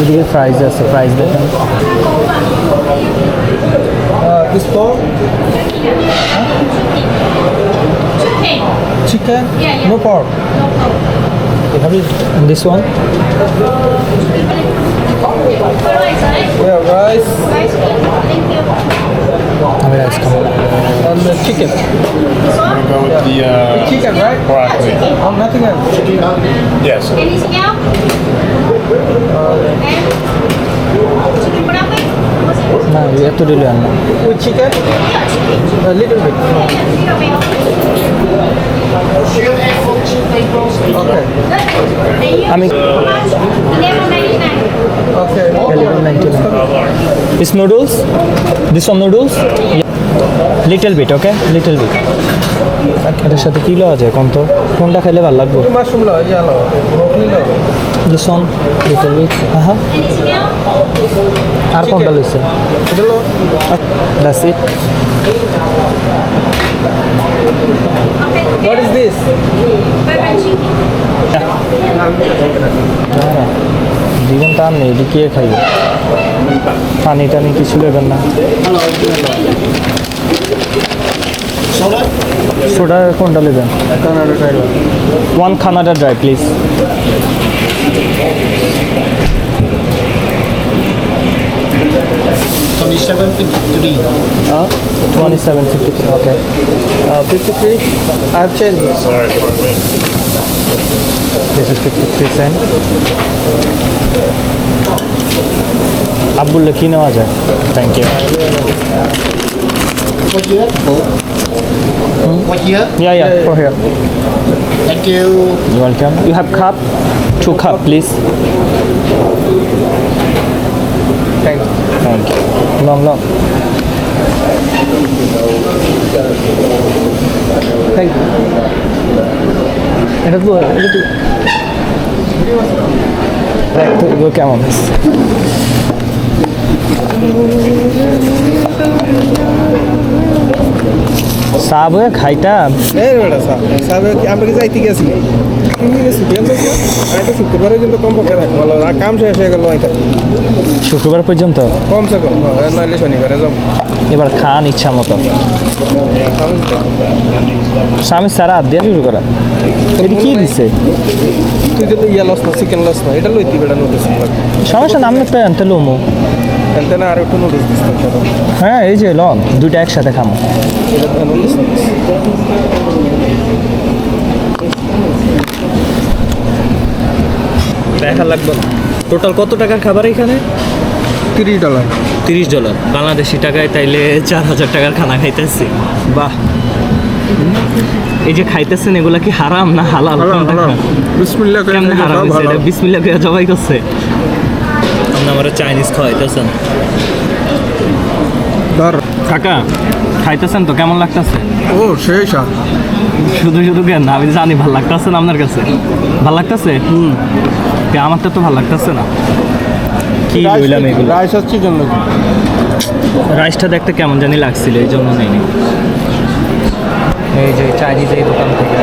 এদিকে প্রাইস আছে প্রাইস দেখেন Uh, this pork, chicken, no pork. This one Yeah, rice আমি রাইস খাবো and the chicken. Go with the uh, Chicken, right? broccoli. Oh, nothing else. Yes. না এত দিলে আর না। Chicken? A little আমি is noodles this one noodles little bit okay little bit এটার সাথে কী লওয়া যায় কম তো কোনটা খেলে ভালো লাগবে? Mushroom lo, yeah lo, broccoli little bit হ্যাঁ Anything else? আর কোনটা লইছে. That's it What is this? Chicken. তার নেই এটি কে খাইবে পানি টানি কিছু দেবেন না সোডা কোনটা নেবেন one খানাডা dry please Twenty-seven fifty-three. Twenty seven fifty okay Uh, 53. I have changed this. Sorry for me. This is fifty three cent আব্বুল্লে কি নেওয়া যায় thank you What you have? What you have? Yeah yeah for here Thank you. You welcome. You have cup? Two cup, please. Thank you. Long, long. Thank you. এটা তো এটা তো দেখ তো এগুলো কেমন? চা বয়ে খাইতাম আমরা কি যাইতে গেছি? কিন্তু কম পক্ষে আর কাম শেষ হয়ে গেল এটা শুক্রবার পর্যন্ত? কমসে কম হ্যাঁ, নইলে শনিবারে যাব। এবার খান ইচ্ছা মতো। স্বামী সারা হাত দিয়ে শুরু করা? এটা কি দিছে? তুই যদি ইয়া লস না চিকেন লস না এটা লইতি বেটা নোটিস সমস্যা না আমি তো আনতে লোমো। এনতে না আর একটু নোটিস দিস হ্যাঁ এই যে লন দুইটা একসাথে খামো। দেখা লাগবে টোটাল কত টাকার খাবার এখানে? তিরিশ ডলার। তিরিশ ডলার। বাংলাদেশি টাকায় তাইলে চার হাজার টাকার খানা খাইতেছি। বাহ। এই যে খাইতেছেন এগুলা কি হারাম না হালাল? বিসমিল্লাহ হারাম বিসমিল্লাহ করে জবাই করছে। আপনি আমার চাইনিজ খাওয়াইতেছেন। ধর। কাকা খাইতেছেন তো? কেমন লাগতেছে? ও সেই শুধু শুধু কেন? আমি জানি ভালো লাগতেছে না আপনার কাছে? ভালো লাগতেছে? হুম। আমারটা তো ভালো লাগতেছে না। কি বললাম এগুলো? রাইস হচ্ছে জন্য রাইসটা দেখতে কেমন জানি লাগছিল এই জন্য নেই এই যে চাইনিজ এই দোকান থেকে।